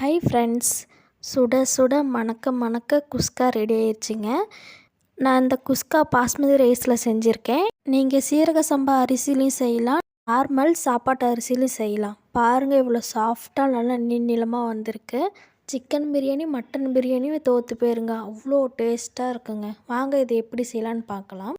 Hi friends சுட சுட மணக்க மணக்க குஸ்கா ரெடி ஆயிடுச்சுங்க. நான் இந்த குஸ்கா பாஸ்மதி ரைஸில் செஞ்சுருக்கேன். நீங்கள் சீரக சம்பா அரிசிலையும் செய்யலாம். நார்மல் சாப்பாட்டு அரிசிலையும் செய்யலாம். பாருங்கள் இவ்வளோ சாஃப்டாக நல்லா நீளமாக வந்திருக்கு. சிக்கன் பிரியாணி மட்டன் பிரியாணியும் தோற்று போயிருங்க. அவ்வளோ டேஸ்ட்டாக இருக்குங்க. வாங்க இது எப்படி செய்யலான்னு பார்க்கலாம்.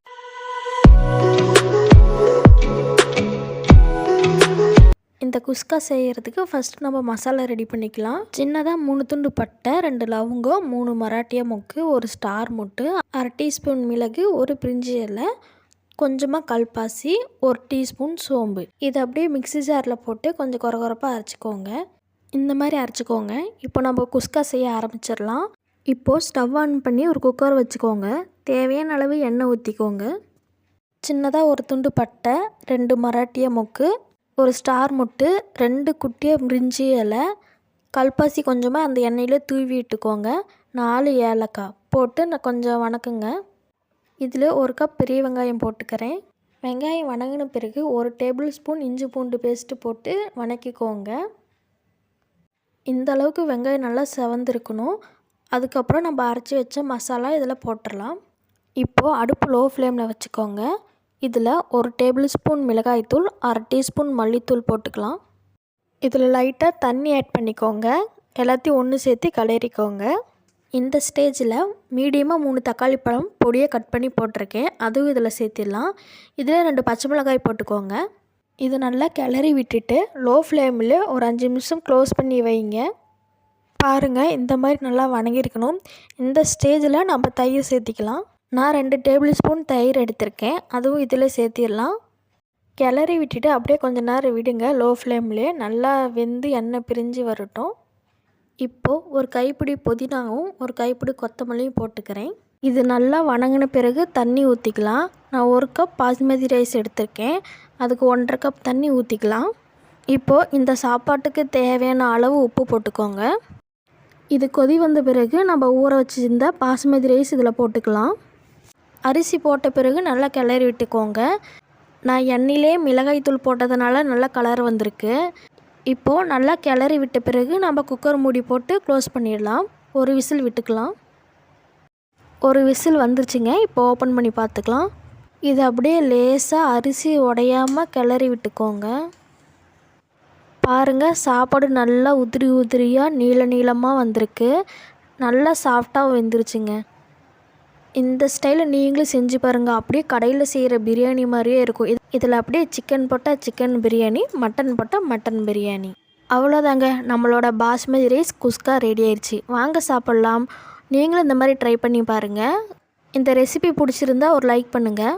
இந்த குஸ்கா செய்கிறதுக்கு ஃபஸ்ட் நம்ம மசாலா ரெடி பண்ணிக்கலாம். சின்னதாக மூணு துண்டு பட்டை ரெண்டு லவங்கம் மூணு மராட்டிய மொக்கு ஒரு ஸ்டார் மொட்டு அரை டீஸ்பூன் மிளகு ஒரு பிரிஞ்சி இலை கொஞ்சமாக கல்பாசி ஒரு டீஸ்பூன் சோம்பு. இதை அப்படியே மிக்ஸி ஜாரில் போட்டு கொஞ்சம் குறகுறப்பாக அரைச்சிக்கோங்க. இந்த மாதிரி அரைச்சிக்கோங்க. இப்போ நம்ம குஸ்கா செய்ய ஆரம்பிச்சிடலாம். இப்போது ஸ்டவ் ஆன் பண்ணி ஒரு குக்கர் வச்சுக்கோங்க. தேவையான அளவு எண்ணெய் ஊற்றிக்கோங்க சின்னதாக ஒரு துண்டு பட்டை ரெண்டு மராட்டிய மொக்கு ஒரு ஸ்டார் முட்டு ரெண்டு குட்டியாக முறிஞ்சி இலை கல்பாசி கொஞ்சமாக அந்த எண்ணெயில் தூவி விட்டுக்கோங்க நாலு ஏலக்காய் போட்டு நான் கொஞ்சம் வணக்குங்க. இதில் ஒரு கப் பெரிய வெங்காயம் போட்டுக்கிறேன். வெங்காயம் வணங்கின பிறகு ஒரு டேபிள் ஸ்பூன் இஞ்சி பூண்டு பேஸ்ட்டு போட்டு வணக்கிக்கோங்க. இந்த அளவுக்கு வெங்காயம் நல்லா செவந்திருக்கணும். அதுக்கப்புறம் நம்ம அரைச்சி வச்ச மசாலா இதில் போட்டுடலாம். இப்போது அடுப்பு லோ ஃப்ளேமில் வச்சுக்கோங்க. இதில் ஒரு டேபிள் ஸ்பூன் மிளகாய்த்தூள் அரை டீஸ்பூன் மல்லித்தூள் போட்டுக்கலாம். இதில் லைட்டாக தண்ணி ஆட் பண்ணிக்கோங்க. எல்லாத்தையும் ஒன்று சேர்த்து கிளறிக்கோங்க. இந்த ஸ்டேஜில் மீடியமாக மூணு தக்காளி பழம் பொடியை கட் பண்ணி போட்டிருக்கேன். அதுவும் இதில் சேர்த்திடலாம். இதில் ரெண்டு பச்சை மிளகாய் போட்டுக்கோங்க. இது நல்லா கிளறி விட்டுட்டு லோ ஃப்ளேமில் ஒரு அஞ்சு நிமிஷம் க்ளோஸ் பண்ணி வைங்க. பாருங்கள் இந்த மாதிரி நல்லா வணங்கியிருக்கணும். இந்த ஸ்டேஜில் நம்ம தயிர் சேர்த்திக்கலாம். நான் ரெண்டு டேபிள் ஸ்பூன் தயிர் எடுத்திருக்கேன். அதுவும் இதில் சேர்த்திடலாம். கிளறி விட்டுட்டு அப்படியே கொஞ்ச நேரம் விடுங்க. லோ ஃப்ளேம்லேயே நல்லா வெந்து எண்ணெய் பிரிஞ்சு வரட்டும். இப்போது ஒரு கைப்பிடி புதினாவும் ஒரு கைப்பிடி கொத்தமல்லியும் போட்டுக்கிறேன். இது நல்லா வணங்கின பிறகு தண்ணி ஊற்றிக்கலாம் நான் ஒரு கப் பாஸ்மதி ரைஸ் எடுத்திருக்கேன். அதுக்கு ஒன்றரை கப் தண்ணி ஊற்றிக்கலாம் இப்போது இந்த சாப்பாட்டுக்கு தேவையான அளவு உப்பு போட்டுக்கோங்க. இது கொதி வந்த பிறகு நம்ம ஊற வச்சுருந்த பாஸ்மதி ரைஸ் இதில் போட்டுக்கலாம். அரிசி போட்ட பிறகு நல்லா கிளறி விட்டுக்கோங்க. நான் எண்ணெயிலே மிளகாய்த்தூள் போட்டதுனால நல்லா கலர் வந்திருக்கு. இப்போது நல்லா கிளறி விட்ட பிறகு நம்ம குக்கர் மூடி போட்டு க்ளோஸ் பண்ணிடலாம். ஒரு விசில் விட்டுக்கலாம். ஒரு விசில் வந்துருச்சுங்க. இப்போ ஓப்பன் பண்ணி பார்த்துக்கலாம். இது அப்படியே லேசாக அரிசி உடையாமல் கிளறி விட்டுக்கோங்க. பாருங்கள் சாப்பாடு நல்லா உதிரி உதிரியாக நீள நீளமாக வந்திருக்கு. நல்லா சாஃப்டாக வெந்துருச்சுங்க. இந்த ஸ்டைலில் நீங்களும் செஞ்சு பாருங்கள் அப்படியே கடையில் செய்கிற பிரியாணி மாதிரியே இருக்கும். இது இதில் அப்படியே சிக்கன் போட்டால் சிக்கன் பிரியாணி மட்டன் போட்டால் மட்டன் பிரியாணி. அவ்வளோதாங்க நம்மளோட பாஸ்மதி ரைஸ் குஸ்கா ரெடி ஆயிடுச்சு வாங்க சாப்பிட்லாம். நீங்களும் இந்த மாதிரி ட்ரை பண்ணி பாருங்கள் இந்த ரெசிபி பிடிச்சிருந்தா ஒரு லைக் பண்ணுங்கள்